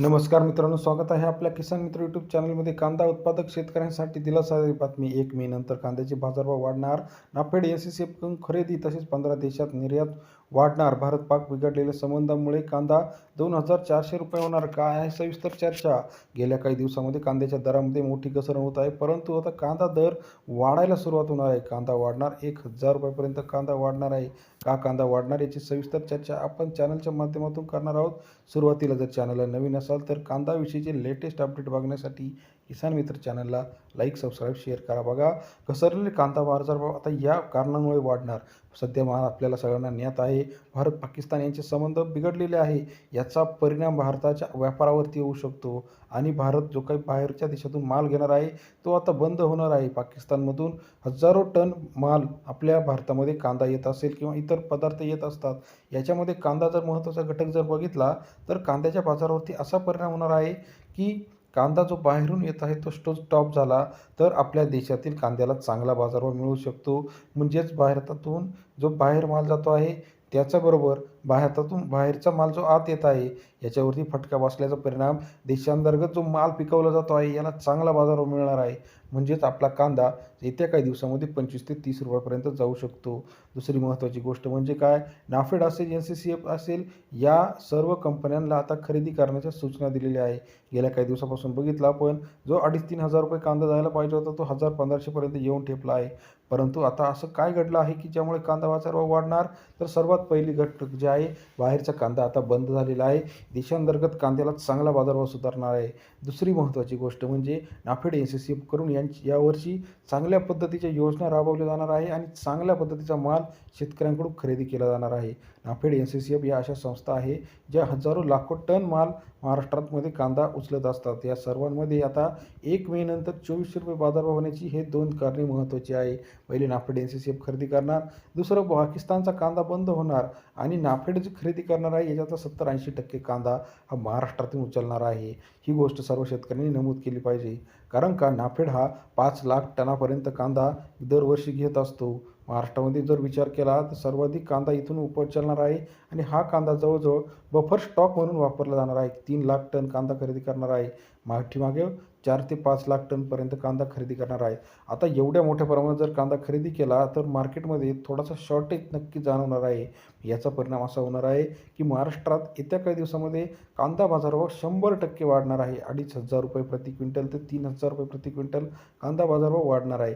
नमस्कार मित्रांनो स्वागत आहे आपल्या किसान मित्र यूट्यूब चॅनलमध्ये. कांदा उत्पादक शेतकऱ्यांसाठी दिलासादायक बातमी. एक मे नंतर कांद्याचे बाजारभाव वाढणार. नाफेड एन सी सी एफकडून खरेदी तसेच पंधरा देशात निर्यात वाढणार. भारत पाक बिघडलेल्या संबंधामुळे कांदा दोन हजार चारशे रुपये होणार. काय आहे सविस्तर चर्चा? गेल्या काही दिवसामध्ये कांद्याच्या दरामध्ये मोठी घसरण होत आहे. परंतु आता कांदा दर वाढायला सुरुवात होणार आहे. कांदा वाढणार. एक हजार रुपयापर्यंत कांदा वाढणार आहे. का कांदा वाढणार याची सविस्तर चर्चा आपण चॅनलच्या माध्यमातून करणार आहोत. सुरुवातीला जर चॅनलला नवीन असेल तर कांदाविषयीचे लेटेस्ट अपडेट बघण्यासाठी किसान मित्र चॅनलला लाईक सबस्क्राईब शेअर करा बघा. घसरलेले कांदा बाजारभाव आता या कारणामुळे वाढणार. सध्या मा आपल्याला सगळ्यांना ज्ञात आहे. भारत पाकिस्तान यांचे संबंध बिघडलेले आहे. याचा परिणाम भारताच्या व्यापारावरती होऊ शकतो आणि भारत जो काही बाहेरच्या देशातून माल घेणार आहे तो आता बंद होणार आहे. पाकिस्तानमधून हजारो टन माल आपल्या भारतामध्ये कांदा येत असेल किंवा इतर पदार्थ येत असतात. याच्यामध्ये कांदा जर महत्त्वाचा घटक जर बघितला तर कांद्याच्या बाजारावरती असा परिणाम होणार आहे की कांदा जो बाहेरून येत आहे तो स्टो स्टॉप झाला तर आपल्या देशातील कांद्याला चांगला बाजारभाव मिळू शकतो. म्हणजेच भारतातून जो बाहेर माल जातो आहे त्याच्याबरोबर भारतातून बाहेरचा माल जो आत येत आहे याच्यावरती फटका बसल्याचा परिणाम देशांतर्गत जो माल पिकवला जातो आहे याला चांगला बाजार मिळणार आहे. म्हणजेच आपला कांदा येत्या काही दिवसामध्ये पंचवीस ते तीस रुपयापर्यंत जाऊ शकतो. दुसरी महत्त्वाची गोष्ट म्हणजे काय? नाफेड असेल एन सी सी एफ असेल या सर्व कंपन्यांना आता खरेदी करण्याच्या सूचना दिलेल्या आहे. गेल्या काही दिवसापासून बघितला आपण जो अडीच तीन हजार रुपये कांदा जायला पाहिजे होता तो हजार पंधराशेपर्यंत येऊन ठेपला आहे. परंतु आता असं काय घडलं आहे की ज्यामुळे कांदा बाजार वाढणार? तर सर्वात पहिली घटक जी आहे. बाहेरचा कांदा आता बंद झालेला आहे. देशांतर्गत कांद्याला चांगला बाजारभाव सुधारणार आहे. दुसरी महत्त्वाची गोष्ट म्हणजे नाफेड एन सी सी करून यांची यावर्षी चांगल्या पद्धतीच्या योजना राबवल्या जाणार आहे आणि चांगल्या पद्धतीचा माल शेतकऱ्यांकडून खरेदी केला जाणार आहे. NAFED N C C F या अशा संस्था आहे ज्या हजारो लाखो टन माल महाराष्ट्रातमध्ये कांदा उचलत असतात. या सर्वांमध्ये आता एक मे नंतर चोवीसशे रुपये बाजारभाव होण्याची हे दोन कारणे महत्त्वाची आहे. पहिले NAFED N C C F खरेदी करणार दुसरं पाकिस्तानचा कांदा बंद होणार आणि नाफेड जी खरेदी करणार आहे याच्यातला सत्तर ऐंशी टक्के कांदा हा महाराष्ट्रातून उचलणार आहे. ही गोष्ट सर्व शेतकऱ्यांनी नमूद केली पाहिजे. कारण का नाफेड हा पाच लाख टनापर्यंत कांदा दरवर्षी घेत असतो. महाराष्ट्रामध्ये जर विचार केला तर सर्वाधिक कांदा इथून उपचलणार आहे आणि हा कांदा जवळजवळ बफर स्टॉक म्हणून वापरला जाणार आहे. तीन लाख टन कांदा खरेदी करणार आहे. मागे चार ते पाच लाख टनपर्यंत कांदा खरेदी करणार आहे. आता एवढ्या मोठ्या प्रमाणात जर कांदा खरेदी केला तर मार्केटमध्ये थोडासा शॉर्टेज नक्की जाणवणार आहे. याचा परिणाम असा होणार आहे की महाराष्ट्रात येत्या काही दिवसामध्ये कांदा बाजारभाव शंभर टक्के वाढणार आहे. अडीच हजार रुपये प्रति क्विंटल ते तीन हजार रुपये प्रति क्विंटल कांदा बाजारभाव वाढणार आहे.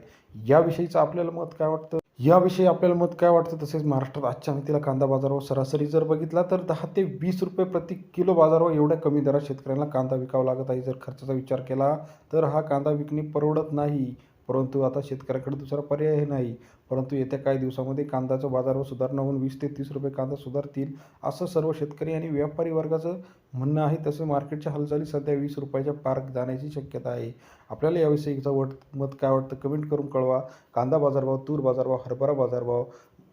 याविषयीचं आपल्याला मत काय वाटतं? याविषयी आपल्याला मत काय वाटतं? तसेच महाराष्ट्रात आजच्या माहितीला कांदा बाजारावर सरासरी जर बघितला तर दहा ते वीस रुपये प्रति किलो बाजारावर एवढ्या कमी दरात शेतकऱ्यांना कांदा विकावा लागत आहे. जर खर्चाचा विचार केला तर हा कांदा विकणे परवडत नाही. परंतु आता शेतकऱ्याकडे दुसरा पर्याय नाही. परंतु येत्या काही दिवसामध्ये कांद्याचा बाजारभाव सुधारणा होऊन वीस ते तीस रुपये कांदा सुधारतील असं सर्व शेतकरी आणि व्यापारी वर्गाचं म्हणणं आहे. तसं मार्केटच्या हालचाली सध्या वीस रुपयाच्या पार जाण्याची शक्यता आहे. आपल्याला याविषयीचं वट मत काय वाटतं कमेंट करून कळवा. कांदा बाजारभाव तूर बाजारभाव हरभरा बाजारभाव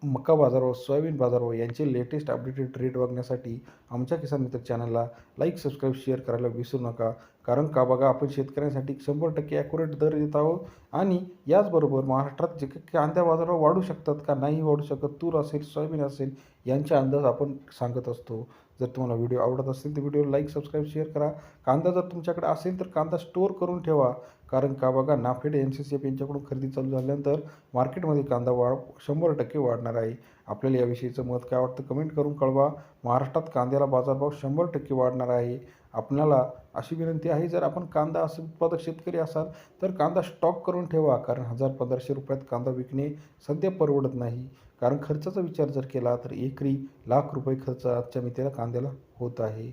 मका बाजारभाव सोयाबीन बाजारभाव यांचे लेटेस्ट अपडेटेड रेट बघण्यासाठी आमच्या किसान मित्र चॅनलला लाईक सबस्क्राईब शेअर करायला विसरू नका. कारण का बघा आपण शेतकऱ्यांसाठी शंभर टक्के ॲक्युरेट दर देत आहोत आणि याचबरोबर महाराष्ट्रात जे काही कांद्या बाजारावर वाढू शकतात का नाही वाढू शकत तूर असेल सोयाबीन असेल यांचे अंदाज आपण सांगत असतो. जर तुम्हाला व्हिडिओ आवडत असेल तर व्हिडिओ लाईक सबस्क्राईब शेअर करा. कांदा जर तुमच्याकडे असेल तर कांदा स्टोअर करून ठेवा. कारण का बघा NAFED N C C F यांच्याकडून खरेदी चालू झाल्यानंतर मार्केटमध्ये कांदा वाढ शंभर टक्के वाढणार आहे. आपल्याला याविषयीचं मत काय वाटतं कमेंट करून कळवा. महाराष्ट्रात कांद्याला बाजारभाव शंभर टक्के वाढणार आहे. आपणाला अशी विनंती आहे जर आपण कांदा असं उत्पादक शेतकरी असाल तर कांदा स्टॉक करून ठेवा. कारण हजार पंधराशे रुपयात कांदा विकणे सध्या परवडत नाही. कारण खर्चाचा विचार जर केला तर एकरी लाख रुपये खर्च आजच्या मितीला कांद्याला होत आहे.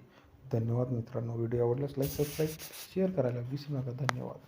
धन्यवाद मित्रांनो. व्हिडिओ आवडल्यास लाईक सबस्क्राईब शेअर करायला विसरू नका. धन्यवाद.